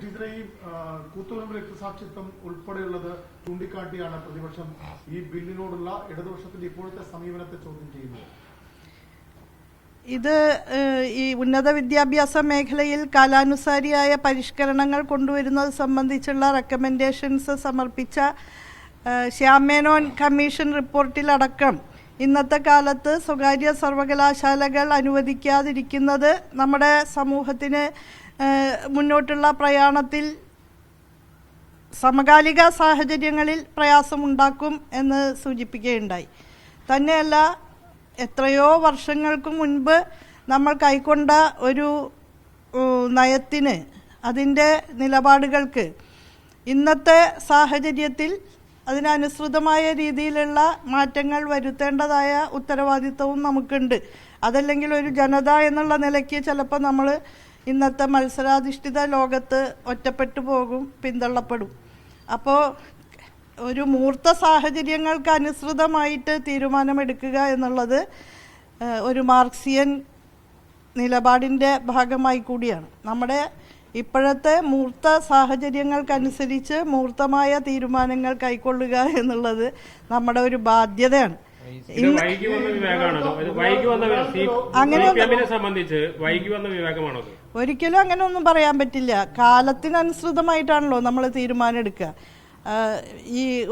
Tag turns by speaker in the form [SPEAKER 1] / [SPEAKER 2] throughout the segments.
[SPEAKER 1] ടീച്ചറെ ഈ കൂത്തുപറമ്പ് രക്തസാക്ഷിത്വം ഉൾപ്പെടെയുള്ളത് ചൂണ്ടിക്കാട്ടിയാണ് പ്രതിപക്ഷം ഈ ബില്ലിനോടുള്ള ഇടതുപക്ഷത്തിന്റെ ഇപ്പോഴത്തെ സമീപനത്തെ ചോദ്യം ചെയ്യുന്നത്.
[SPEAKER 2] ഇത് ഈ ഉന്നത വിദ്യാഭ്യാസ മേഖലയിൽ കാലാനുസാരിയായ പരിഷ്കരണങ്ങൾ കൊണ്ടുവരുന്നത് സംബന്ധിച്ചുള്ള റെക്കമെൻഡേഷൻസ് സമർപ്പിച്ച ശ്യാമേനോൻ ശ്യാം മേനോൻ കമ്മീഷൻ റിപ്പോർട്ടിലടക്കം ഇന്നത്തെ കാലത്ത് സ്വകാര്യ സർവകലാശാലകൾ അനുവദിക്കാതിരിക്കുന്നത് നമ്മുടെ സമൂഹത്തിന് മുന്നോട്ടുള്ള പ്രയാണത്തിൽ സമകാലിക സാഹചര്യങ്ങളിൽ പ്രയാസമുണ്ടാക്കും എന്ന് സൂചിപ്പിക്കുകയുണ്ടായി. തന്നെയല്ല എത്രയോ വർഷങ്ങൾക്ക് മുൻപ് നമ്മൾ കൈക്കൊണ്ട ഒരു നയത്തിന് അതിന്റെ നിലപാടുകൾക്ക് ഇന്നത്തെ സാഹചര്യത്തിൽ അതിനനുസൃതമായ രീതിയിലുള്ള മാറ്റങ്ങൾ വരുത്തേണ്ടതായ ഉത്തരവാദിത്വവും നമുക്കുണ്ട്. അതല്ലെങ്കിൽ ഒരു ജനത എന്നുള്ള നിലയ്ക്ക് ചിലപ്പോൾ നമ്മൾ ഇന്നത്തെ മത്സരാധിഷ്ഠിത ലോകത്ത് ഒറ്റപ്പെട്ടു പോകും പിന്തള്ളപ്പെടും. അപ്പോൾ ഒരു മൂർത്ത സാഹചര്യങ്ങൾക്ക് അനുസൃതമായിട്ട് തീരുമാനമെടുക്കുക എന്നുള്ളത് ഒരു മാർക്സിയൻ നിലപാടിന്റെ ഭാഗമായി കൂടിയാണ്. നമ്മുടെ ഇപ്പോഴത്തെ മൂർത്ത സാഹചര്യങ്ങൾക്കനുസരിച്ച് മൂർത്തമായ തീരുമാനങ്ങൾ കൈക്കൊള്ളുക എന്നുള്ളത് നമ്മുടെ ഒരു ബാധ്യതയാണ്. അങ്ങനെ
[SPEAKER 3] സംബന്ധിച്ച് വൈകി വന്ന വിവേകമാണോ
[SPEAKER 2] ഒരിക്കലും അങ്ങനെ ഒന്നും പറയാൻ പറ്റില്ല. കാലത്തിനനുസൃതമായിട്ടാണല്ലോ നമ്മൾ തീരുമാനം എടുക്കുക. ഈ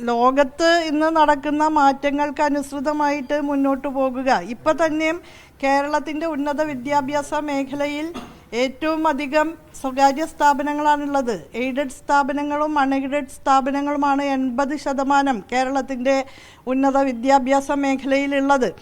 [SPEAKER 2] ലോകത്ത് ഇന്ന് നടക്കുന്ന മാറ്റങ്ങൾക്ക് അനുസൃതമായിട്ട് മുന്നോട്ട് പോകുക. ഇപ്പം തന്നെയും കേരളത്തിന്റെ ഉന്നത വിദ്യാഭ്യാസ മേഖലയിൽ ഏറ്റവും അധികം സ്വകാര്യ സ്ഥാപനങ്ങളാണുള്ളത്. എയ്ഡഡ് സ്ഥാപനങ്ങളും അൺഎയ്ഡഡ് സ്ഥാപനങ്ങളുമാണ് എൺപത് ശതമാനം കേരളത്തിന്റെ ഉന്നത വിദ്യാഭ്യാസ മേഖലയിലുള്ളത്.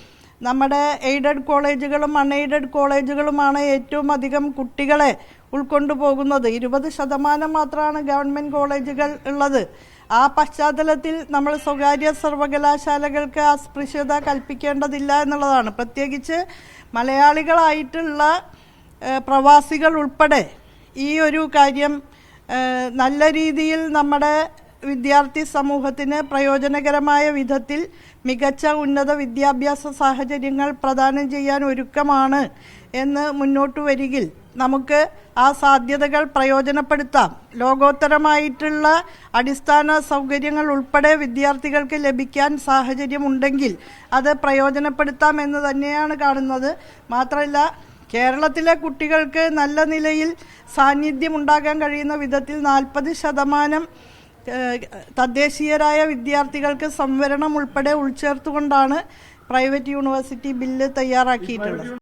[SPEAKER 2] നമ്മുടെ എയ്ഡഡ് കോളേജുകളും അൺഎയ്ഡഡ് കോളേജുകളുമാണ് ഏറ്റവും അധികം കുട്ടികളെ ഉൾക്കൊണ്ടുപോകുന്നത്. ഇരുപത് ശതമാനം മാത്രമാണ് ഗവൺമെന്റ് കോളേജുകൾ ഉള്ളത്. ആ പശ്ചാത്തലത്തിൽ നമ്മൾ സ്വകാര്യ സർവകലാശാലകൾക്ക് അസ്പൃശ്യത കൽപ്പിക്കേണ്ടതില്ല എന്നുള്ളതാണ്. പ്രത്യേകിച്ച് മലയാളികളായിട്ടുള്ള പ്രവാസികൾ ഉൾപ്പെടെ ഈ ഒരു കാര്യം നല്ല രീതിയിൽ നമ്മുടെ വിദ്യാർത്ഥി സമൂഹത്തിന് പ്രയോജനകരമായ വിധത്തിൽ മികച്ച ഉന്നത വിദ്യാഭ്യാസ സാഹചര്യങ്ങൾ പ്രദാനം ചെയ്യാൻ ഒരുക്കമാണ് എന്ന് മുന്നോട്ട് വരികിൽ നമുക്ക് ആ സാധ്യതകൾ പ്രയോജനപ്പെടുത്താം. ലോകോത്തരമായിട്ടുള്ള അടിസ്ഥാന സൗകര്യങ്ങൾ ഉൾപ്പെടെ വിദ്യാർത്ഥികൾക്ക് ലഭിക്കാൻ സാഹചര്യമുണ്ടെങ്കിൽ അത് പ്രയോജനപ്പെടുത്താം എന്ന് തന്നെയാണ് കാണുന്നത്. മാത്രമല്ല കേരളത്തിലെ കുട്ടികൾക്ക് നല്ല നിലയിൽ സാന്നിധ്യം ഉണ്ടാകാൻ കഴിയുന്ന വിധത്തിൽ നാൽപ്പത് ശതമാനം തദ്ദേശീയരായ വിദ്യാർത്ഥികൾക്ക് സംവരണം ഉൾപ്പെടെ ഉൾച്ചേർത്തുകൊണ്ടാണ് പ്രൈവറ്റ് യൂണിവേഴ്സിറ്റി ബില്ല് തയ്യാറാക്കിയിട്ടുള്ളത്.